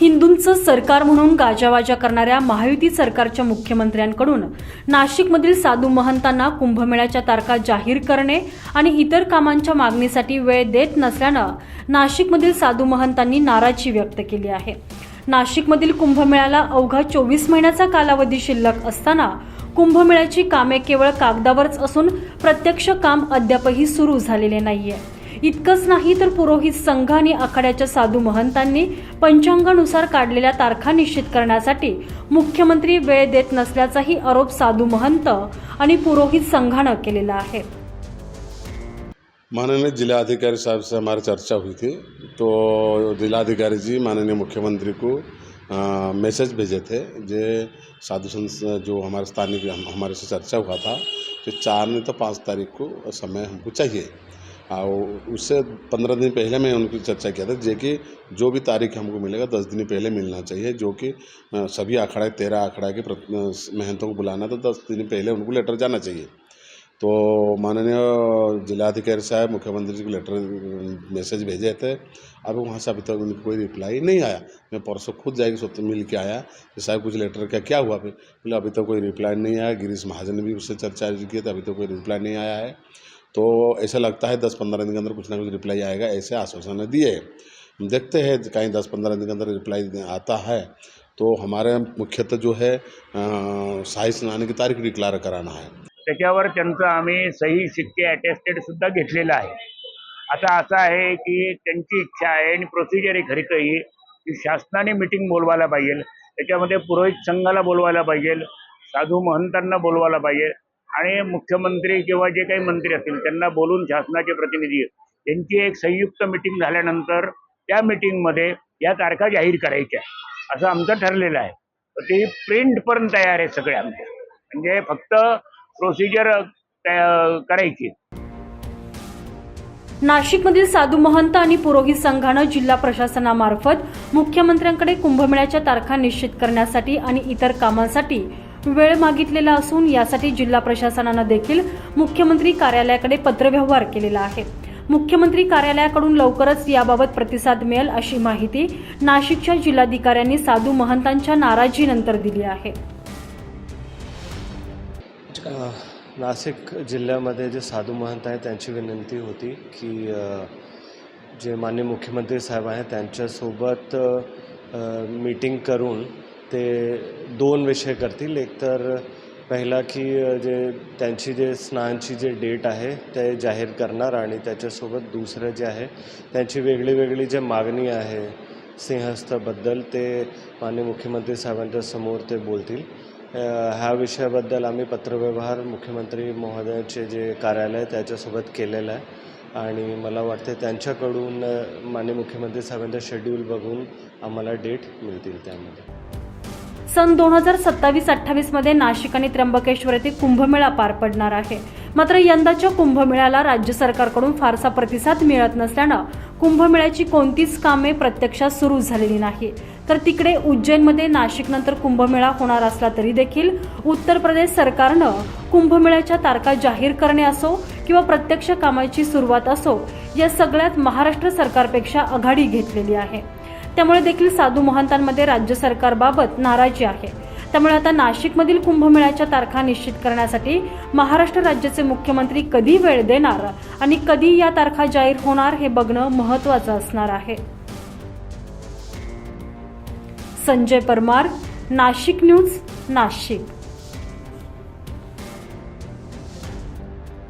हिंदूंचं सरकार म्हणून गाजावाजा करणाऱ्या महायुती सरकारच्या मुख्यमंत्र्यांकडून नाशिकमधील साधू महंतांना कुंभमेळ्याच्या तारखा जाहीर करणे आणि इतर कामांच्या मागणीसाठी वेळ देत नसल्यानं नाशिकमधील साधू महंतांनी नाराजी व्यक्त केली आहे. नाशिकमधील कुंभमेळ्याला अवघा चोवीस महिन्याचा कालावधी शिल्लक असताना कुंभमेळ्याची कामे केवळ कागदावरच असून प्रत्यक्ष काम अद्यापही सुरू झालेले नाहीये. इतकंच नाही तर पुरोहित संघ आणि आखाड्याच्या साधू महंतांनी पंचांगानुसार काढलेल्या तारखा निश्चित करण्यासाठी मुख्यमंत्री वेळ देत नसल्याचाही आरोप साधू महंत आणि पुरोहित संघानं केलेला आहे. माननीय जिलाधिकारी साहब से हमारी चर्चा हुई थी तो जिलाधिकारी जी माननीय मुख्यमंत्री को अ, मैसेज भेजे थे जे साधु संत जो हमारे स्थानीय हम- हमारे से चर्चा हुआ था कि चार नहीं तो पाँच तारीख को समय हमको चाहिए। और उससे पंद्रह दिन पहले मैं उनकी चर्चा किया था, जे कि जो भी तारीख हमको मिलेगा, दस दिन पहले मिलना चाहिए, जो कि सभी अखाड़े तेरह अखाड़ा के महंतों को बुलाना था, दस दिन पहले उनको लेटर जाना चाहिए। तो माननीय जिलाधिकारी साहब, मुख्यमंत्री जी को लेटर, मैसेज भेजे थे अभी वहाँ से अभी तक उनको कोई रिप्लाई नहीं आया। मैं परसों खुद जाके स्वतः मिल के आया कि साहब कुछ लेटर का क्या हुआ, फिर बोले, अभी तक कोई रिप्लाई नहीं आया। गिरीश महाजन ने भी उससे चर्चा की थी अभी तक कोई रिप्लाई नहीं आया है। तो ऐसा लगता है दस पंद्रह दिन के अंदर कुछ ना कुछ रिप्लाई आएगा, ऐसे आश्वासन दिए। देखते हैं, कहीं दस पंद्रह दिन के अंदर रिप्लाई आता है तो हमारे मुख्यतः जो है शाही स्नान की तारीख डिक्लेअर कराना है। त्याच्यावर त्यांचं आम्ही सही, शिक्के अटेस्टेड सुद्धा घेतलेलं आहे. आता असं आहे की त्यांची इच्छा आहे आणि प्रोसिजर आहे खरी काही, की शासनाने मिटिंग बोलवायला पाहिजे. त्याच्यामध्ये पुरोहित संघाला बोलवायला पाहिजे, साधू महंतांना बोलवायला पाहिजे. आणि मुख्यमंत्री किंवा जे काही मंत्री असतील त्यांना बोलून शासनाचे प्रतिनिधी यांची एक संयुक्त मिटिंग झाल्यानंतर त्या मिटिंगमध्ये या तारखा जाहीर करायच्या असं आमचं ठरलेलं आहे. तर ती प्रिंट पण तयार आहे सगळे आमचे म्हणजे फक्त प्रोसिजर करायची. नाशिकमधील साधू महंत आणि पुरोहित संघानं जिल्हा प्रशासनामार्फत मुख्यमंत्र्यांकडे कुंभमेळ्याच्या तारखा निश्चित करण्यासाठी आणि इतर कामांसाठी वेळ मागितलेला असून यासाठी जिल्हा प्रशासनानं देखील मुख्यमंत्री कार्यालयाकडे पत्रव्यवहार केलेला आहे. मुख्यमंत्री कार्यालयाकडून लवकरच याबाबत प्रतिसाद मिळेल अशी माहिती नाशिकच्या जिल्हाधिकाऱ्यांनी साधू महंतांच्या नाराजीनंतर दिली आहे. नाशिक जिल्ह्यामध्ये जे साधू महंत आहेत त्यांची विनंती होती की जे माननीय मुख्यमंत्री साहेब आहेत त्यांच्यासोबत मीटिंग करून ते दोन विषय करतील. एक तर पहिला की जे त्यांची जे स्नानची जे डेट आहे ते जाहीर करणार आणि त्याच्यासोबत दुसरं जे आहे त्यांची वेगळी वेगळी जे मागणी आहे सिंहस्थबद्दल ते माननीय मुख्यमंत्री साहेबांच्या समोर ते बोलतील. ह्या विषयाबद्दल आम्ही पत्रव्यवहार मुख्यमंत्री महोदयाचे जे कार्यालय त्याच्यासोबत केलेलं आहे. आणि मला वाटते त्यांच्याकडून माननीय मुख्यमंत्री साहेबांचा शेड्यूल बघून आम्हाला डेट मिळतील त्यामध्ये. सन दोन हजार सत्तावीस अठ्ठावीसमध्ये नाशिक आणि त्र्यंबकेश्वर येथे कुंभमेळा पार पडणार आहे. मात्र यंदाच्या कुंभमेळ्याला राज्य सरकारकडून फारसा प्रतिसाद मिळत नसल्यानं कुंभमेळ्याची कोणतीच कामे प्रत्यक्षात सुरू झालेली नाही. तर तिकडे उज्जैनमध्ये नाशिकनंतर कुंभमेळा होणार असला तरी देखील उत्तर प्रदेश सरकारनं कुंभमेळ्याच्या तारखा जाहीर करणे असो किंवा प्रत्यक्ष कामाची सुरुवात असो या सगळ्यात महाराष्ट्र सरकारपेक्षा आघाडी घेतलेली आहे. त्यामुळे देखील साधू महंतांमध्ये राज्य सरकारबाबत नाराजी आहे. त्यामुळे आता नाशिकमधील कुंभमेळ्याच्या तारखा निश्चित करण्यासाठी महाराष्ट्र राज्याचे मुख्यमंत्री कधी वेळ देणार आणि कधी या तारखा जाहीर होणार हे बघणं महत्त्वाचं असणार आहे. संजय परमार नाशिक न्यूज नाशिक.